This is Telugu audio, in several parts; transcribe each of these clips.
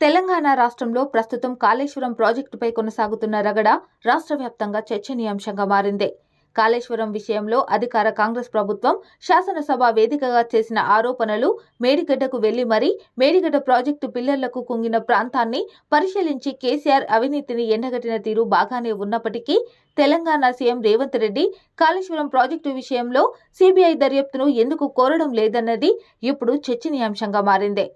తెలంగాణ రాష్ట్రంలో ప్రస్తుతం కాళేశ్వరం ప్రాజెక్టుపై కొనసాగుతున్న రగడ రాష్ట్ర వ్యాప్తంగా చర్చనీయాంశంగా మారింది. కాళేశ్వరం విషయంలో అధికార కాంగ్రెస్ ప్రభుత్వం శాసనసభ వేదికగా చేసిన ఆరోపణలు మేడిగడ్డకు వెళ్ళి మరీ మేడిగడ్డ ప్రాజెక్టు పిల్లర్లకు కుంగిన ప్రాంతాన్ని పరిశీలించి కేసీఆర్ అవినీతిని ఎండగట్టిన తీరు బాగానే ఉన్నప్పటికీ తెలంగాణ సీఎం రేవంత్ రెడ్డి కాళేశ్వరం ప్రాజెక్టు విషయంలో సీబీఐ దర్యాప్తును ఎందుకు కోరడం లేదన్నది ఇప్పుడు చర్చనీయాంశంగా మారింది.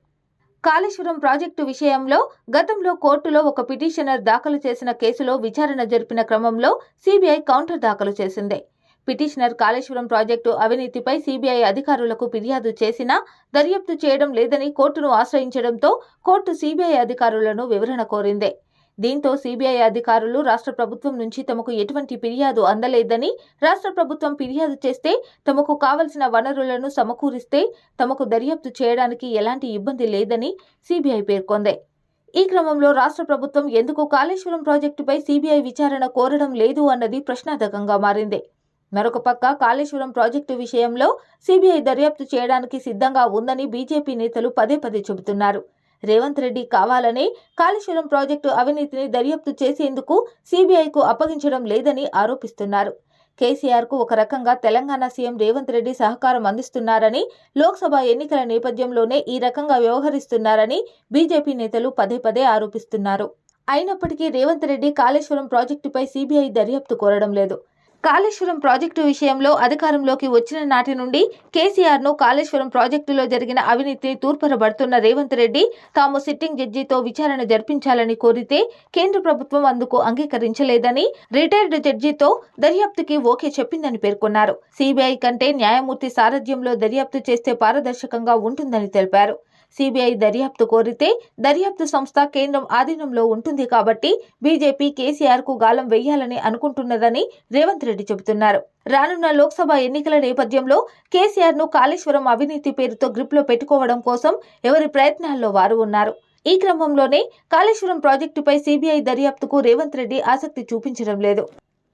కాళేశ్వరం ప్రాజెక్టు విషయంలో గతంలో కోర్టులో ఒక పిటిషనర్ దాఖలు చేసిన కేసులో విచారణ జరిపిన క్రమంలో సీబీఐ కౌంటర్ దాఖలు చేసింది. పిటిషనర్ కాళేశ్వరం ప్రాజెక్టు అవినీతిపై సీబీఐ అధికారులకు ఫిర్యాదు చేసినా దర్యాప్తు చేయడం లేదని కోర్టును ఆశ్రయించడంతో కోర్టు సీబీఐ అధికారులను వివరణ కోరింది. దీంతో సీబీఐ అధికారులు రాష్ట్ర ప్రభుత్వం నుంచి తమకు ఎటువంటి ఫిర్యాదు అందలేదని రాష్ట్ర ప్రభుత్వం ఫిర్యాదు చేస్తే తమకు కావలసిన వనరులను సమకూరిస్తే తమకు దర్యాప్తు చేయడానికి ఎలాంటి ఇబ్బంది లేదని సీబీఐ పేర్కొంది. ఈ క్రమంలో రాష్ట్ర ప్రభుత్వం ఎందుకు కాళేశ్వరం ప్రాజెక్టుపై సీబీఐ విచారణ కోరడం లేదు అన్నది ప్రశ్నార్థకంగా మారింది. మరొక పక్క కాళేశ్వరం ప్రాజెక్టు విషయంలో సీబీఐ దర్యాప్తు చేయడానికి సిద్ధంగా ఉందని బీజేపీ నేతలు పదే పదే చెబుతున్నారు. రేవంత్ రెడ్డి కావాలనే కాళేశ్వరం ప్రాజెక్టు అవినీతిని దర్యాప్తు చేసేందుకు సీబీఐకు అప్పగించడం లేదని ఆరోపిస్తున్నారు. కేసీఆర్కు ఒక రకంగా తెలంగాణ సీఎం రేవంత్ రెడ్డి సహకారం అందిస్తున్నారని లోక్సభ ఎన్నికల నేపథ్యంలోనే ఈ రకంగా వ్యవహరిస్తున్నారని బీజేపీ నేతలు పదే పదే ఆరోపిస్తున్నారు. అయినప్పటికీ రేవంత్ రెడ్డి కాళేశ్వరం ప్రాజెక్టుపై సీబీఐ దర్యాప్తు కోరడం లేదు. కాళేశ్వరం ప్రాజెక్టు విషయంలో అధికారంలోకి వచ్చిన నాటి నుండి కేసీఆర్ను కాళేశ్వరం ప్రాజెక్టులో జరిగిన అవినీతిని తూర్పరబడుతున్న రేవంత్ రెడ్డి తాము సిట్టింగ్ జడ్జితో విచారణ జరిపించాలని కోరితే కేంద్ర ప్రభుత్వం అందుకు అంగీకరించలేదని రిటైర్డ్ జడ్జితో దర్యాప్తుకి ఓకే చెప్పిందని పేర్కొన్నారు. సిబిఐ కంటే న్యాయమూర్తి సారథ్యంలో దర్యాప్తు చేస్తే పారదర్శకంగా ఉంటుందని తెలిపారు. సిబిఐ దర్యాప్తు కోరితే దర్యాప్తు సంస్థ కేంద్రం ఆధీనంలో ఉంటుంది కాబట్టి బీజేపీ కేసీఆర్కు గాలం వెయ్యాలని అనుకుంటున్నదని రేవంత్ రెడ్డి చెబుతున్నారు. రానున్న లోక్సభ ఎన్నికల నేపథ్యంలో కేసీఆర్ను కాళేశ్వరం అవినీతి పేరుతో గ్రిప్లో పెట్టుకోవడం కోసం ఎవరి ప్రయత్నాల్లో వారు ఉన్నారు? ఈ క్రమంలోనే కాళేశ్వరం ప్రాజెక్టుపై సిబిఐ దర్యాప్తుకు రేవంత్ రెడ్డి ఆసక్తి చూపించడం లేదు.